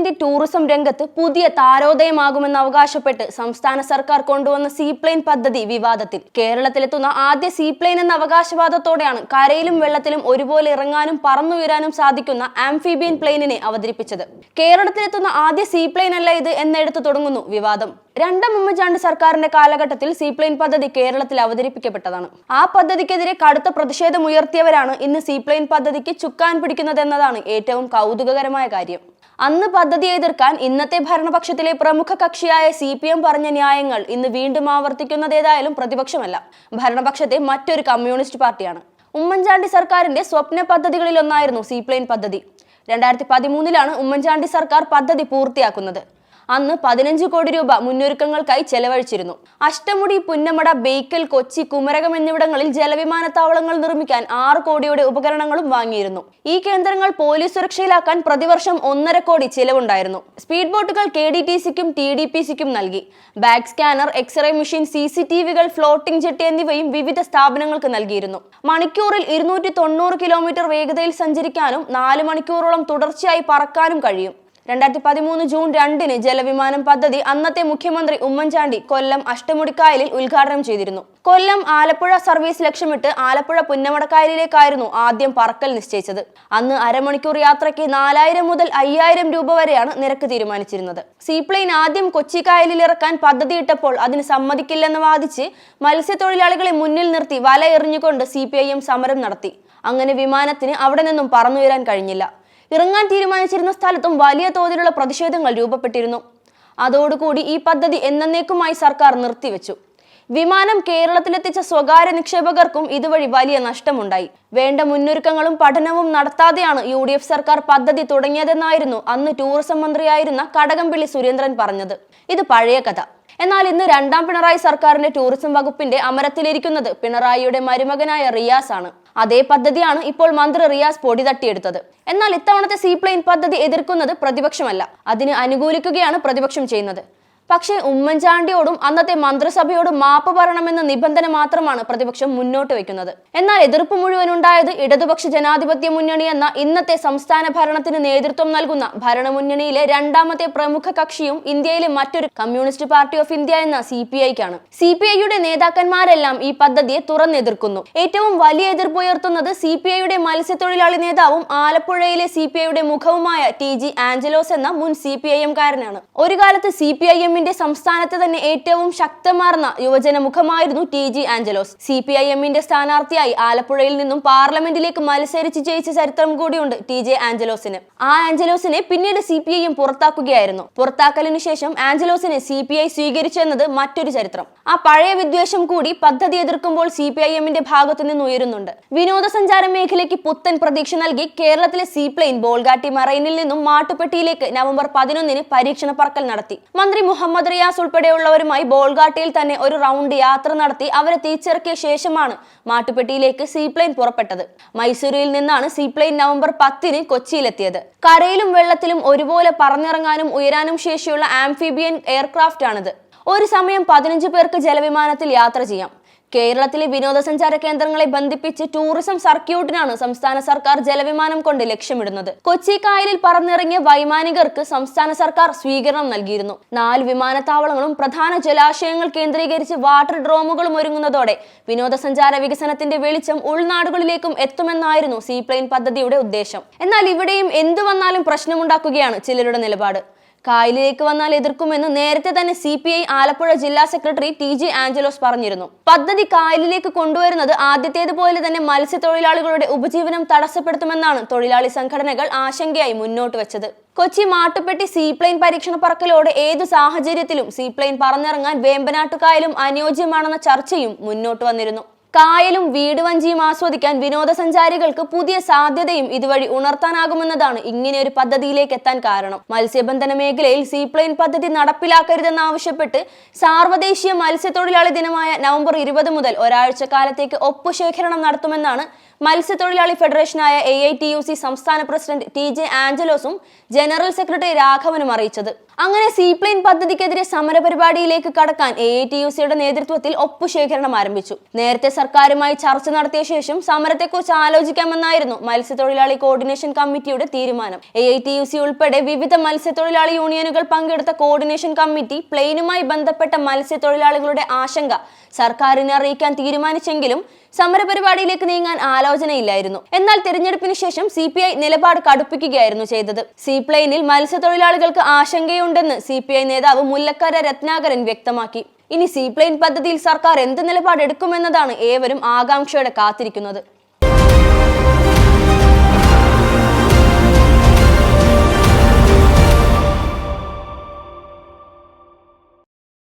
കേരളത്തിന്റെ ടൂറിസം രംഗത്ത് പുതിയ താരോദയമാകുമെന്ന് അവകാശപ്പെട്ട് സംസ്ഥാന സർക്കാർ കൊണ്ടുവന്ന സീപ്ലെയിൻ പദ്ധതി വിവാദത്തിൽ. കേരളത്തിലെത്തുന്ന ആദ്യ സീപ്ലെയിൻ എന്ന അവകാശവാദത്തോടെയാണ് കരയിലും വെള്ളത്തിലും ഒരുപോലെ ഇറങ്ങാനും പറന്നുയരാനും സാധിക്കുന്ന ആംഫീബിയൻ പ്ലെയിനിനെ അവതരിപ്പിച്ചത്. കേരളത്തിലെത്തുന്ന ആദ്യ സീപ്ലെയിൻ അല്ല ഇത് എന്നെടുത്തു തുടങ്ങുന്നു വിവാദം. രണ്ടാം ഉമ്മൻചാണ്ടി സർക്കാരിന്റെ കാലഘട്ടത്തിൽ സീപ്ലെയിൻ പദ്ധതി കേരളത്തിൽ അവതരിപ്പിക്കപ്പെട്ടതാണ്. ആ പദ്ധതിക്കെതിരെ കടുത്ത പ്രതിഷേധം ഉയർത്തിയവരാണ് ഇന്ന് സീപ്ലെയിൻ പദ്ധതിക്ക് ചുക്കാൻ പിടിക്കുന്നതെന്നതാണ് ഏറ്റവും കൗതുകകരമായ കാര്യം. അന്ന് പദ്ധതി എതിർക്കാൻ ഇന്നത്തെ ഭരണപക്ഷത്തിലെ പ്രമുഖ കക്ഷിയായ സി പി എം പറഞ്ഞ ന്യായങ്ങൾ ഇന്ന് വീണ്ടും ആവർത്തിക്കുന്നതേതായാലും പ്രതിപക്ഷമല്ല. ഭരണപക്ഷത്തെ മറ്റൊരു കമ്മ്യൂണിസ്റ്റ് പാർട്ടിയാണ്. ഉമ്മൻചാണ്ടി സർക്കാരിന്റെ സ്വപ്ന പദ്ധതികളിലൊന്നായിരുന്നു സീപ്ലെയിൻ പദ്ധതി. രണ്ടായിരത്തി പതിമൂന്നിലാണ് ഉമ്മൻചാണ്ടി സർക്കാർ പദ്ധതി പൂർത്തിയാക്കുന്നത്. അന്ന് പതിനഞ്ച് കോടി രൂപ മുന്നൊരുക്കങ്ങൾക്കായി ചെലവഴിച്ചിരുന്നു. അഷ്ടമുടി പുന്നമട ബേക്കൽ കൊച്ചി കുമരകം എന്നിവിടങ്ങളിൽ ജലവിമാനത്താവളങ്ങൾ നിർമ്മിക്കാൻ ആറ് കോടിയുടെ ഉപകരണങ്ങളും വാങ്ങിയിരുന്നു. ഈ കേന്ദ്രങ്ങൾ പോലീസ് സുരക്ഷയിലാക്കാൻ പ്രതിവർഷം ഒന്നര കോടി ചിലവുണ്ടായിരുന്നു. സ്പീഡ് ബോട്ടുകൾ കെ ഡി ടി സിക്കും ടി ഡി പി സിക്കും നൽകി. Bag scanner x ray machine C C T വികൾ floating jetty എന്നിവയും വിവിധ സ്ഥാപനങ്ങൾക്ക് നൽകിയിരുന്നു. മണിക്കൂറിൽ ഇരുന്നൂറ്റി തൊണ്ണൂറ് കിലോമീറ്റർ വേഗതയിൽ സഞ്ചരിക്കാനും നാല് മണിക്കൂറോളം തുടർച്ചയായി പറക്കാനും കഴിയും. രണ്ടായിരത്തി പതിമൂന്ന് ജൂൺ രണ്ടിന് ജലവിമാനം പദ്ധതി അന്നത്തെ മുഖ്യമന്ത്രി ഉമ്മൻചാണ്ടി കൊല്ലം അഷ്ടമുടിക്കായലിൽ ഉദ്ഘാടനം ചെയ്തിരുന്നു. കൊല്ലം ആലപ്പുഴ സർവീസ് ലക്ഷ്യമിട്ട് ആലപ്പുഴ പുന്നമടക്കായലിലേക്കായിരുന്നു ആദ്യം പറക്കൽ നിശ്ചയിച്ചത്. അന്ന് അരമണിക്കൂർ യാത്രയ്ക്ക് നാലായിരം മുതൽ അയ്യായിരം രൂപ വരെയാണ് നിരക്ക് തീരുമാനിച്ചിരുന്നത്. സീപ്ലെയിൻ ആദ്യം കൊച്ചി കായലിൽ ഇറക്കാൻ പദ്ധതിയിട്ടപ്പോൾ അതിന് സമ്മതിക്കില്ലെന്ന് വാദിച്ച് മത്സ്യത്തൊഴിലാളികളെ മുന്നിൽ നിർത്തി വല എറിഞ്ഞുകൊണ്ട് സി സമരം നടത്തി. അങ്ങനെ വിമാനത്തിന് അവിടെ നിന്നും പറന്നുയരാൻ കഴിഞ്ഞില്ല. ഇറങ്ങാൻ തീരുമാനിച്ചിരുന്ന സ്ഥലത്തും വലിയ തോതിലുള്ള പ്രതിഷേധങ്ങൾ രൂപപ്പെട്ടിരുന്നു. അതോടുകൂടി ഈ പദ്ധതി എന്നേക്കുമായി സർക്കാർ നിർത്തിവെച്ചു. വിമാനം കേരളത്തിലെത്തിച്ച സ്വകാര്യ നിക്ഷേപകർക്കും ഇതുവഴി വലിയ നഷ്ടമുണ്ടായി. വേണ്ട മുന്നൊരുക്കങ്ങളും പഠനവും നടത്താതെയാണ് യു ഡി എഫ് സർക്കാർ പദ്ധതി തുടങ്ങിയതെന്നായിരുന്നു അന്ന് ടൂറിസം മന്ത്രിയായിരുന്ന കടകംപള്ളി സുരേന്ദ്രൻ പറഞ്ഞത്. ഇത് പഴയ കഥ. എന്നാൽ ഇന്ന് രണ്ടാം പിണറായി സർക്കാരിന്റെ ടൂറിസം വകുപ്പിന്റെ അമരത്തിലിരിക്കുന്നത് പിണറായിയുടെ മരുമകനായ റിയാസ് ആണ് അതേ പദ്ധതിയാണ് ഇപ്പോൾ മന്ത്രി റിയാസ് പൊടി തട്ടിയെടുത്തത്. എന്നാൽ ഇത്തവണത്തെ സീപ്ലെയിൻ പദ്ധതി എതിർക്കുന്നത് പ്രതിപക്ഷമല്ല. അതിന് അനുകൂലിക്കുകയാണ് പ്രതിപക്ഷം ചെയ്യുന്നത്. പക്ഷേ ഉമ്മൻചാണ്ടിയോടും അന്നത്തെ മന്ത്രിസഭയോടും മാപ്പ് പറയണമെന്ന നിബന്ധന മാത്രമാണ് പ്രതിപക്ഷം മുന്നോട്ട് വയ്ക്കുന്നത്. എന്നാൽ എതിർപ്പ് മുഴുവൻ ഉണ്ടായത് ഇടതുപക്ഷ ജനാധിപത്യ മുന്നണി എന്ന ഇന്നത്തെ സംസ്ഥാന ഭരണത്തിന് നേതൃത്വം നൽകുന്ന ഭരണമുന്നണിയിലെ രണ്ടാമത്തെ പ്രമുഖ കക്ഷിയും ഇന്ത്യയിലെ മറ്റൊരു കമ്മ്യൂണിസ്റ്റ് പാർട്ടി ഓഫ് ഇന്ത്യ എന്ന സി പി ഐക്കാണ്. സി പി ഐയുടെ നേതാക്കന്മാരെല്ലാം ഈ പദ്ധതിയെ തുറന്നെതിർക്കുന്നു. ഏറ്റവും വലിയ എതിർപ്പ് ഉയർത്തുന്നത് സി പി ഐയുടെ മത്സ്യത്തൊഴിലാളി നേതാവും ആലപ്പുഴയിലെ സി പി ഐയുടെ മുഖവുമായ ടി ജി ആഞ്ചലോസ് എന്ന മുൻ സി പി ഐ എംകാരനാണ് ഒരു കാലത്ത് സി പി ഐ എമ്മിന്റെ സംസ്ഥാനത്തെ തന്നെ ഏറ്റവും ശക്തമാർന്ന യുവജന മുഖമായിരുന്നു T G Anjalose. C P I എമ്മിന്റെ സ്ഥാനാർത്ഥിയായി ആലപ്പുഴയിൽ നിന്നും പാർലമെന്റിലേക്ക് മത്സരിച്ച് ജയിച്ച ചരിത്രം കൂടിയുണ്ട് ടി ജെ ആഞ്ചലോസിന്. ആ ആഞ്ചലോസിനെ പിന്നീട് സി പി ഐയും പുറത്താക്കുകയായിരുന്നു. പുറത്താക്കലിനു ശേഷം ആഞ്ചലോസിനെ സി പി ഐ സ്വീകരിച്ചെന്നത് മറ്റൊരു ചരിത്രം. ആ പഴയ വിദ്വേഷം കൂടി പദ്ധതി എതിർക്കുമ്പോൾ സി പി ഐ എമ്മിന്റെ ഭാഗത്തു നിന്ന് ഉയരുന്നുണ്ട്. വിനോദസഞ്ചാര മേഖലയ്ക്ക് പുത്തൻ പ്രതീക്ഷ നൽകി കേരളത്തിലെ സീപ്ലെയിൻ ബോൾഗാട്ടി മറൈനിൽ നിന്നും മാട്ടുപെട്ടിയിലേക്ക് നവംബർ പതിനൊന്നിന് പരീക്ഷണ പറക്കൽ നടത്തി. മന്ത്രി മുഹമ്മദ് റിയാസ് ഉൾപ്പെടെയുള്ളവരുമായി ബോൾഗാട്ടിയിൽ തന്നെ ഒരു റൗണ്ട് യാത്ര നടത്തി അവരെ തിരിച്ചിറക്കിയ ശേഷമാണ് മാട്ടുപ്പെട്ടിയിലേക്ക് സീപ്ലെയിൻ പുറപ്പെട്ടത്. മൈസൂരിൽ നിന്നാണ് സീപ്ലെയിൻ നവംബർ പത്തിന് കൊച്ചിയിലെത്തിയത്. കരയിലും വെള്ളത്തിലും ഒരുപോലെ പറന്നിറങ്ങാനും ഉയരാനും ശേഷിയുള്ള ആംഫിബിയൻ എയർക്രാഫ്റ്റ് ആണിത് ഒരു സമയം പതിനഞ്ച് പേർക്ക് ജലവിമാനത്തിൽ യാത്ര ചെയ്യാം. കേരളത്തിലെ വിനോദസഞ്ചാര കേന്ദ്രങ്ങളെ ബന്ധിപ്പിച്ച് ടൂറിസം സർക്യൂട്ടിനാണ് സംസ്ഥാന സർക്കാർ ജലവിമാനം കൊണ്ട് ലക്ഷ്യമിടുന്നത്. കൊച്ചി കായലിൽ പറന്നിറങ്ങിയ വൈമാനികർക്ക് സംസ്ഥാന സർക്കാർ സ്വീകരണം നൽകിയിരുന്നു. നാല് വിമാനത്താവളങ്ങളും പ്രധാന ജലാശയങ്ങൾ കേന്ദ്രീകരിച്ച് വാട്ടർ ഡ്രോമുകളും ഒരുങ്ങുന്നതോടെ വിനോദസഞ്ചാര വികസനത്തിന്റെ വെളിച്ചം ഉൾനാടുകളിലേക്കും എത്തുമെന്നായിരുന്നു സീപ്ലെയിൻ പദ്ധതിയുടെ ഉദ്ദേശം. എന്നാൽ ഇവിടെയും എന്തു വന്നാലും പ്രശ്നമുണ്ടാക്കുകയാണ് ചിലരുടെ നിലപാട്. കായലിലേക്ക് വന്നാൽ എതിർക്കുമെന്ന് നേരത്തെ തന്നെ സി പി ഐ ആലപ്പുഴ ജില്ലാ സെക്രട്ടറി ടി ജി ആഞ്ചലോസ് പറഞ്ഞിരുന്നു. പദ്ധതി കായലിലേക്ക് കൊണ്ടുവരുന്നത് ആദ്യത്തേതുപോലെ തന്നെ മത്സ്യത്തൊഴിലാളികളുടെ ഉപജീവനം തടസ്സപ്പെടുത്തുമെന്നാണ് തൊഴിലാളി സംഘടനകൾ ആശങ്കയായി മുന്നോട്ട് വെച്ചത്. കൊച്ചി മാട്ടുപ്പെട്ടി സീപ്ലെയിൻ പരീക്ഷണ പറക്കലോടെ ഏതു സാഹചര്യത്തിലും സീപ്ലെയിൻ പറന്നിറങ്ങാൻ വേമ്പനാട്ടുകായലും അനുയോജ്യമാണെന്ന ചർച്ചയും മുന്നോട്ട് വന്നിരുന്നു. കായലും വീട് വഞ്ചിയും ആസ്വദിക്കാൻ വിനോദസഞ്ചാരികൾക്ക് പുതിയ സാധ്യതയും ഇതുവഴി ഉണർത്താനാകുമെന്നതാണ് ഇങ്ങനെ ഒരു പദ്ധതിയിലേക്ക് എത്താൻ കാരണം. മത്സ്യബന്ധന മേഖലയിൽ സീപ്ലെയിൻ പദ്ധതി നടപ്പിലാക്കരുതെന്നാവശ്യപ്പെട്ട് സാർവദേശീയ മത്സ്യത്തൊഴിലാളി ദിനമായ നവംബർ ഇരുപത് മുതൽ ഒരാഴ്ച കാലത്തേക്ക് ഒപ്പുശേഖരണം നടത്തുമെന്നാണ് മത്സ്യത്തൊഴിലാളി ഫെഡറേഷനായ A I T U C സംസ്ഥാന പ്രസിഡന്റ് ടി ജെ ആഞ്ചലോസും ജനറൽ സെക്രട്ടറി രാഘവനും അറിയിച്ചത്. അങ്ങനെ സീപ്ലെയിൻ പദ്ധതിക്കെതിരെ സമരപരിപാടിയിലേക്ക് കടക്കാൻ എ ഐ ടി യു സിയുടെ നേതൃത്വത്തിൽ ഒപ്പുശേഖരണം ആരംഭിച്ചു. നേരത്തെ സർക്കാരുമായി ചർച്ച നടത്തിയ ശേഷം സമരത്തെക്കുറിച്ച് ആലോചിക്കാമെന്നായിരുന്നു മത്സ്യത്തൊഴിലാളി കോർഡിനേഷൻ കമ്മിറ്റിയുടെ തീരുമാനം. A I T U C ഉൾപ്പെടെ വിവിധ മത്സ്യത്തൊഴിലാളി യൂണിയനുകൾ പങ്കെടുത്ത കോർഡിനേഷൻ കമ്മിറ്റി പ്ലെയിനുമായി ബന്ധപ്പെട്ട മത്സ്യത്തൊഴിലാളികളുടെ ആശങ്ക സർക്കാരിനെ അറിയിക്കാൻ തീരുമാനിച്ചെങ്കിലും സമരപരിപാടിയിലേക്ക് നീങ്ങാൻ ആലോചനയില്ലായിരുന്നു. എന്നാൽ തിരഞ്ഞെടുപ്പിന് ശേഷം സി പി ഐ നിലപാട് കടുപ്പിക്കുകയായിരുന്നു ചെയ്തത്. സീപ്ലെയിനിൽ മത്സ്യത്തൊഴിലാളികൾക്ക് ആശങ്കയുണ്ടെന്ന് സി പി ഐ നേതാവ് മുല്ലക്കര രത്നാകരൻ വ്യക്തമാക്കി. ഇനി സീപ്ലെയിൻ പദ്ധതിയിൽ സർക്കാർ എന്ത് നിലപാടെടുക്കുമെന്നതാണ് ഏവരും ആകാംക്ഷയോടെ കാത്തിരിക്കുന്നത്.